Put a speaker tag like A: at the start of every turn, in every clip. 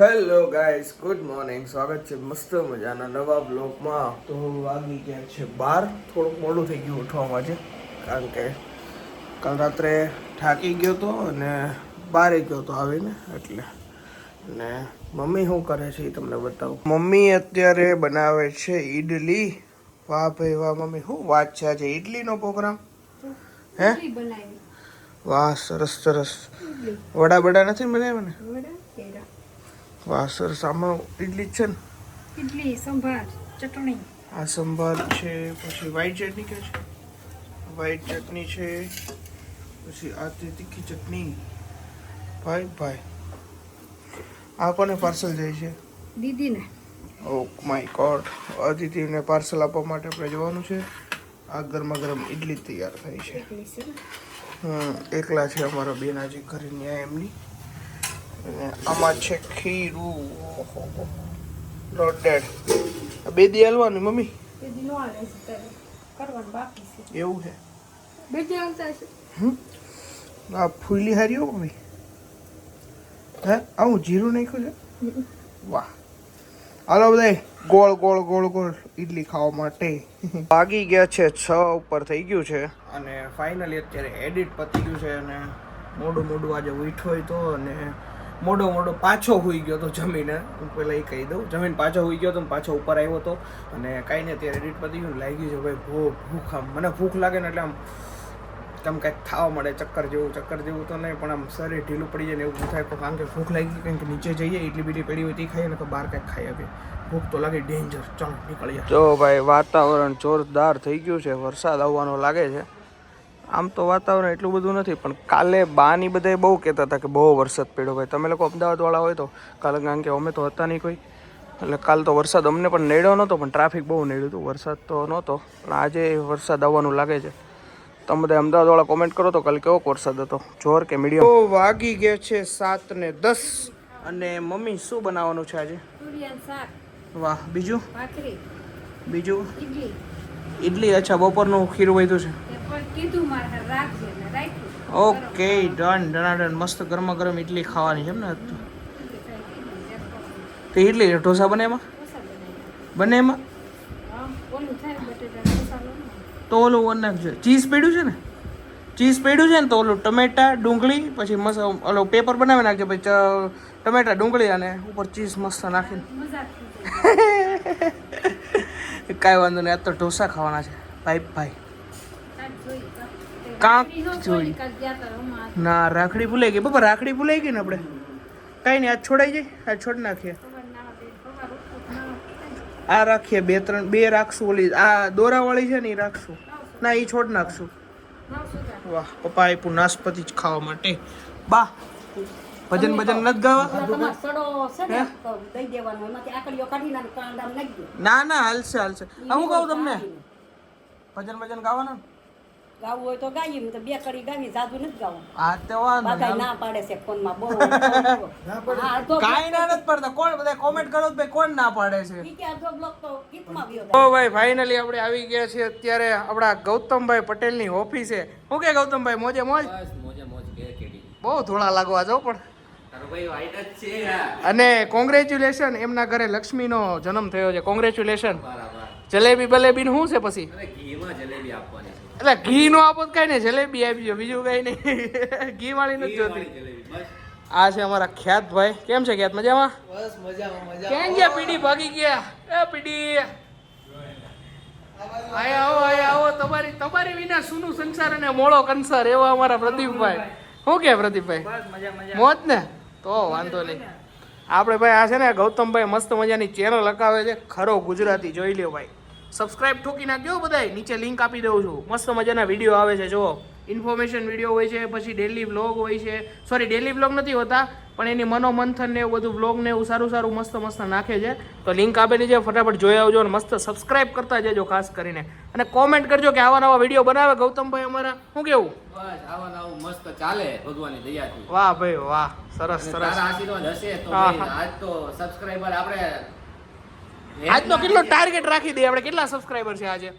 A: Hello guys good morning સ્વાગત છે મસ્ત મજાના નવા બ્લોગમાં તો વાગી ગયા છે બાર. થોડુંક મોડું થઈ ગયું ઉઠવામાં છે કારણ કે કાલ રાત્રે થાકી ગયો તો અને બારે ગયો તો આવીને એટલે ને મમ્મી શું કરે છે એ તમને બતાવું. મમ્મી અત્યારે બનાવે છે ઈડલી. વાહ ભાઈ વાહ મમ્મી શું વાત છે? આજે ઈડલીનો પ્રોગ્રામ? હે? વાહ સરસ સરસ. વડા બડા નથી બનાવ્યા ને?
B: વડા કેળા
A: ઇડલી છે ને?
B: ઇડલી સંભાર ચટણી.
A: આ સંભાર છે પછી વ્હાઈટ ચટણી કે છે. વ્હાઈટ ચટણી છે પછી આ તે તીખી ચટણી. ભાઈ ભાઈ. આ કોને પાર્સલ જાય છે?
B: દીદીને.
A: ઓ માય ગોડ અદિતિને પાર્સલ આપવા માટે આપણે જવાનું છે. આ ગરમા ગરમ ઇડલી તૈયાર થઈ છે. હમ એકલા છે અમારા બેન આજે ઘરે ન્યાય એમની. અને આમાં છે ખીરું લોડેડ બે દી હલવાનું મમ્મી?
B: દીદી છે ત્યારે કરવાનું બાકી છે.
A: એવું આ ફૂલી હારી હો મમ્મી. હે? આવું જીરું નાખ્યું છે? વાહ. હાલો બધા ગોળ ગોળ ગોળ ગોળ ઈડલી ખાવા માટે. ભાગી ગયા છે છ ઉપર થઈ ગયું છે. અને ફાઇનલી અત્યારે એડિટ પતી ગયું છે અને મોડું મોડું આજે ઉઠ્યો હોય તો અને મોડો મોડો પાછો હોઈ ગયો હતો જમીને. હું પહેલાં એ કહી દઉં, જમીન પાછો હોઈ ગયો તો પાછો ઉપર આવ્યો હતો અને કાંઈ નહીં, અત્યારે એડિટ પતી ગયું લાગી છે ભાઈ ભૂખ ભૂખ આમ. મને ભૂખ લાગે ને એટલે આમ તમે કાંઈક ખાવા મળે, ચક્કર જેવું ચક્કર જેવું તો નહીં, પણ આમ શરીર ઢીલું પડી જાય ને એવું થાય કારણ કે ભૂખ લાગી કંઈક નીચે જઈએ એટલી બીટી પડી હોય તે ખાઈએ ને તો બહાર કંઈક ખાઈ આવીએ. ભૂખ તો લાગે ડેન્જર ચાલો, નીકળીએ. જો ભાઈ વાતાવરણ જોરદાર થઈ ગયું છે, વરસાદ આવવાનો લાગે છે. આમ તો વાતાવરણ એટલું બધું નથી પણ કાલે બાની બધાએ બહુ કહેતા હતા કે બહુ વરસાદ પડ્યો ભાઈ. તમે લોકો અમદાવાદવાળા હોય તો કાલે કારણ કે અમે તો હતા નહીં કોઈ. એટલે કાલ તો વરસાદ અમને પણ નડ્યો નહોતો પણ ટ્રાફિક બહુ નડ્યું હતું. વરસાદ તો નહોતો પણ આજે વરસાદ આવવાનું લાગે છે. તમે બધા અમદાવાદવાળા કોમેન્ટ કરો તો કાલે કેવો વરસાદ હતો? જોર કે મીડિયમ? તો વાગી ગયા છે સાત ને દસ. અને મમ્મી શું બનાવવાનું છે આજે? વાહ બીજું? બીજું?
B: ઈડલી.
A: ઇડલી અચ્છા બપોરનું ખીરું વધ્યું છે. ઓકે ડન ડનાડન મસ્ત ગરમા ગરમ ઇડલી ખાવાની છે એમ ને તો.
B: ઇડલી
A: ઢોસા બને એમાં? બને એમાં? તો ઓલું ઓન નાખજો ચીઝ પડ્યું છે ને? ચીઝ પડ્યું છે ને તો ઓલું ટમેટા ડુંગળી પછી મસ ઓલો પેપર બનાવી નાખજો પછી ટમેટા ડુંગળી અને ઉપર ચીઝ મસ્ત નાખીને. કાંઈ વાંધો નહીં તો ઢોસા ખાવાના છે. ભાઈ ભાઈ. કાંક જોઈ. ના રાખડી ભૂલાઈ ગઈ. બાપા રાખડી ભૂલાઈ ગઈ ને આપણે? કાંઈ નહીં આજ છોડાઈ જાય. આજ છોડ નાખીએ. આ રાખીએ બે ત્રણ બે રાખશું ઓલી આ દોરાવાળી છે ને એ રાખશું. ના એ છોડ નાખશું. વાહ પપ્પા આપ્યું નાસ્પતિ જ ખાવા માટે. બા ભજન ભજન નથી ગાવા?
C: તમારે સડો છે ને
A: ના હાલશે હાલશે. હું કહું તમને? ભજન ભજન ગાવાના?
C: ગાવું હોય તો ગાઈએ તો બે કડી ગાવી જાદુ નથી ગાવું.
A: આ તો વાંધો
C: બધા ના પાડે છે ફોનમાં બહુ હા
A: ના નથી પડતા. કોણ બધા કોમેન્ટ કરો ભાઈ કોણ ના પાડે છે?
C: ઈ કે અડધો બ્લોક તો ગીતમાં ગયો
A: તો ભાઈ ફાઇનલી આપણે આવી ગયા છીએ. અત્યારે આપણા ગૌતમભાઈ પટેલની ઓફિસે શું કે ગૌતમભાઈ મોજે મોજ?
D: બસ મોજે મોજ ઘેર કેડી
A: બહુ ધોળા લાગવા જો પણ. અને કોંગ્રેચ્યુલેશન એમના ઘરે લક્ષ્મીનો જન્મ થયો છે. કોંગ્રેચ્યુલેશન
D: બરાબર
A: જલેબી બલેબી શું છે પછી? એટલે ઘી નો આપો કઈ નહીં જલેબી આપી ગયો બીજું કઈ નહીં. ઘી વાળી નથી જોતી. આ છે અમારા ખ્યાત ભાઈ. કેમ છે ખ્યાત મજામાં?
D: બસ મજામાં
A: ક્યાં ગયા પીડી ભાગી ગયા? એ પીડી. આયા આવો આયા આવો તમારી તમારી વિના સુનું સંસાર અને મોળો કંસાર એવા અમારા પ્રદીપભાઈ. શું કે પ્રદીપભાઈ? મોજ ને? તો વાંધો નહીં. આપણે ભાઈ આ છે ને ગૌતમભાઈ મસ્ત મજાની ચેનલ લગાવે છે. ખરો ગુજરાતી, જોઈ લ્યો ભાઈ. સબસ્ક્રાઇબ ઠોકી નાખજો બધાય. નીચે લિંક આપી દઉં છું. મસ્ત મજાના વીડિયો આવે છે, જુઓ. ઇન્ફોર્મેશન વીડિયો હોય છે, પછી ડેલી વ્લોગ હોય છે. સોરી ડેલી વ્લોગ નથી હોતા, પણ એની મનોમંથન ને એવું બધું વ્લોગ ને એવું સારું સારું મસ્ત મસ્ત નાખે છે. તો લિંક આપેલી છે, ફટાફટ જોઈ આવજો અને મસ્ત સબસ્ક્રાઇબ કરતા જજો ખાસ કરીને. અને કોમેન્ટ કરજો કે આવા નવા વીડિયો બનાવે. ગૌતમભાઈ અમારા શું કેવું?
D: બસ આવા નવું મસ્ત ચાલે ભગવાનની દયાથી.
A: વાહ ભાઈ વાહ. સરસ સરસ.
D: આશીર્વાદ હશે તો. આજ તો સબસ્ક્રાઇબર આપણે
A: આજનો કેટલો ટાર્ગેટ રાખી દઈએ આપણે? કેટલા સબસ્ક્રાઇબર છે આજે?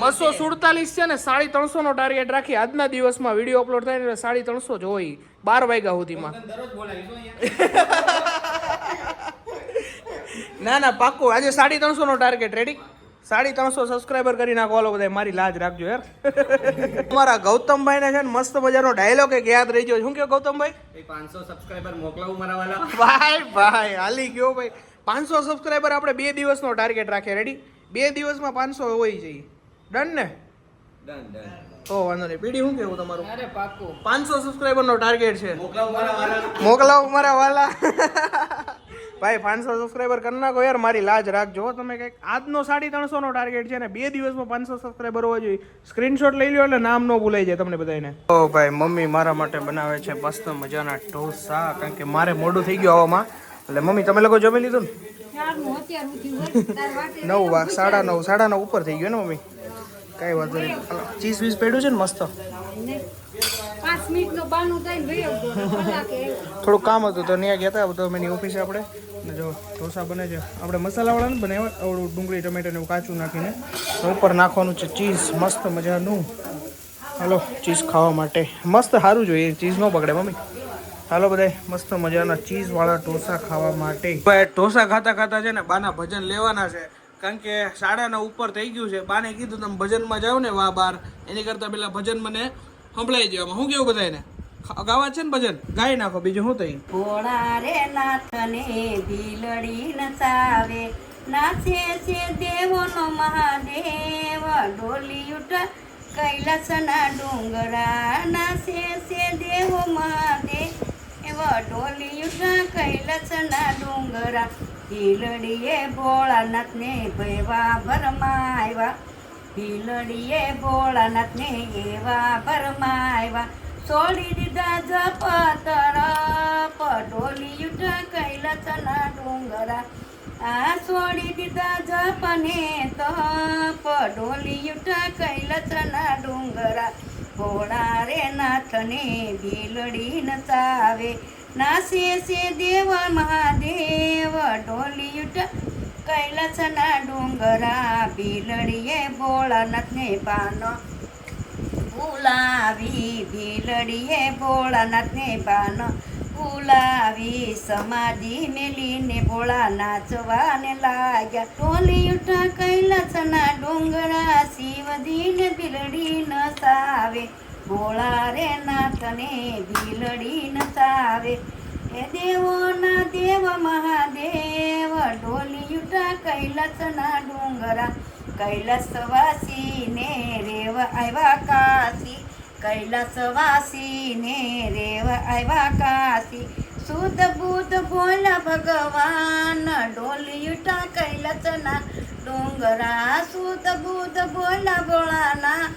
A: બસો સુડતાલીસ છે. ને સાડી ત્રણસો નો ટાર્ગેટ રાખી. આજના દિવસમાં વીડિયો અપલોડ થાય ને એટલે સાડી ત્રણસો જોઈ હોય. બાર વાગ્યા સુધીમાં. ના ના પાક્કું. આજે સાડી ત્રણસો નો ટાર્ગેટ રેડી સાડી ત્રણસો સબસ્ક્રાઈબર કરી નાખો હાલો બધા મારી લાજ રાખજો યાર અમારા ગૌતમભાઈ ને છે ને મસ્ત મજાનો ડાયલોગ એક યાદ રહી ગયો. શું કહો ગૌતમભાઈ?
D: એ પાંચસો સબસ્ક્રાઈબર મોકલાવું મારા વાલા.
A: ભાઈ ભાઈ હાલી ગયો ભાઈ. પાંચસો સબસ્ક્રાઈબર આપણે બે દિવસનો ટાર્ગેટ રાખીએ. રેડી બે દિવસમાં પાંચસો હોય જઈએ ડન ને?
D: ડન ડન
A: તો વાંધો નહીં. પીડી શું કેવું તમારું?
B: અરે
A: પાંચસો સબસ્ક્રાઈબર નો ટાર્ગેટ છે.
D: મોકલાવ મારા વાલા.
A: મોકલાવો મારા વાલા. ભાઈ, પાંચસો સબસ્ક્રાઈબર કરી નાખો યાર, મારી લાજ રાખજો તમે કંઈક આજનો સાડી ત્રણસોનો ટાર્ગેટ છે ને, બે દિવસમાં પાંચસો સબસ્ક્રાઈબર હોવા જોઈએ. સ્ક્રીનશોટ લઈ લો એટલે નામ ન ભૂલાઈ જાય તમને બધાને ઓ ભાઈ, મમ્મી મારા માટે બનાવે છે મસ્ત મજાના ઢોસા, કારણ કે મારે મોડું થઈ ગયું આવવામાં એટલે મમ્મી, તમે લોકો જમી લીધું ને? નવ વાગ, સાડા નવ સાડા નવ ઉપર થઈ ગયો ને મમ્મી? કાંઈ વાંધો નહીં. ચીઝ વીઝ પડ્યું છે ને મસ્ત? થોડું કામ હતું તો ત્યાં ગયા હતા બધો મેની ઓફિસે આપણે. જો ઢોસા બને છે. આપણે મસાલાવાળા ને બનાવ્યા. આવડું ડુંગળી, ટમેટા ને એવું કાચું નાખીને. તો ઉપર નાખવાનું છે ચીઝ. મસ્ત મજાનું. હાલો, ચીઝ ખાવા માટે. મસ્ત સારું જોઈએ. ચીઝ ન બગડે, મમ્મી. હાલો બધા મસ્ત મજાના ચીઝ વાળા ઢોસા ખાવા માટે. ઢોસા ખાતા ખાતા છે ને બાના ભજન લેવાના છે. કારણ કે સાડાના ઉપર થઈ ગયું છે. બાને કીધું, તમે ભજનમાં જાઓ ને વા બાર. એની કરતાં પેલા ભજન મને સંભળાઈ દેવામાં શું કેવું બધાને ગાવા છે ને ભજન? ગાઈ નાખો બીજું શું થઈ
C: ભોળા રે નાથને ભીલડી નચાવે. નાચે છે દેવોનો મહાદેવ. ડોલી ઉઠા, કૈલાસના ડુંગરા. નાચે છે દેવો મહાદેવ. ડોલી ઉઠા, કૈલાસના ડુંગરા. ભીલડીએ ભોળાનાથને ભેવા ભરમાવ્યા ભીલડીએ ભોળાનાથને એવા ભરમાવ્યા છોડી દીધા જપતર, પટોલી ઉઠા કૈલાસના ડુંગરા. આ છોડી દીધા જપને તો, પટોલી ઉઠા કૈલાસના ડુંગરા. ભોળા રે નાથને ભીલડી નચાવે નાસે છે દેવ મહાદેવ ઢોલી ઉઠા કૈલાસના ડુંગરા, ભીલડીએ ભોળાનાથને પાનો ભૂલાવી, ભીલડીએ ભોળાનાથને પાનો ભૂલાવી, સમાધિ મેલીને ભોળા નાચવાને લાગ્યા. ટોલી ઉઠા કૈલાસના ડુંગરા, શિવજીને ભીલડી નસાવે ભોળા રે નાથને ભીલડી નસાવે એ દેવોના દેવ મહાદેવ, ઢોલી ઉઠા કૈલાસના ડુંગરા. કૈલાસવાસીને રેવ આવ્યા કાશી. કૈલાસવાસીને રેવ આવ્યા કાશી. શુદ્ધ બુદ્ધ ભોલા ભગવાન, ઢોલી ઉઠા કૈલાસના ડુંગરા. શુદ્ધ બુદ્ધ ભોલા ભોળાના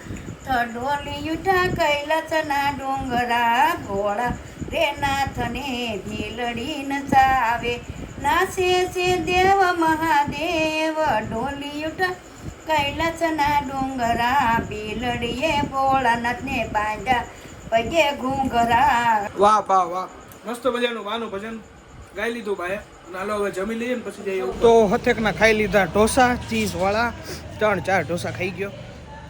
C: ડોલી યુઠા કૈલાસના ડુંગરા ભોળા રે નાથને ભીલડી નચાવે નાચે છે દેવ મહાદેવ. ડોલી યુઠા કૈલાસના ડુંગરા ભીલડીએ ભોળાનાથને બાંધ્યા. પગે ઘૂંઘરા.
A: વાહ વાહ વાહ. મસ્ત મજાનું વાનું ભજન. ગાઈ લીધું ભાઈ નાલો હવે જમી લઈએ ને પછી જઈએ. તો હથેકના ખાઈ લીધા ઢોસા ચીઝ વાળા ત્રણ ચાર ઢોસા ખાઈ ગયો.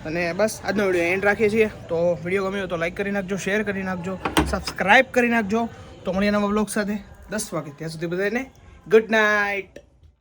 A: અને બસ આજનો વીડિયો એન્ડ રાખીએ છીએ. તો વીડિયો ગમ્યો તો લાઈક કરી નાખજો શેર કરી નાખજો સબસ્ક્રાઇબ કરી નાખજો. તો મળીએ નવા બ્લોગ સાથે. દસ વાગે ત્યાં સુધી બધાને ગુડ નાઇટ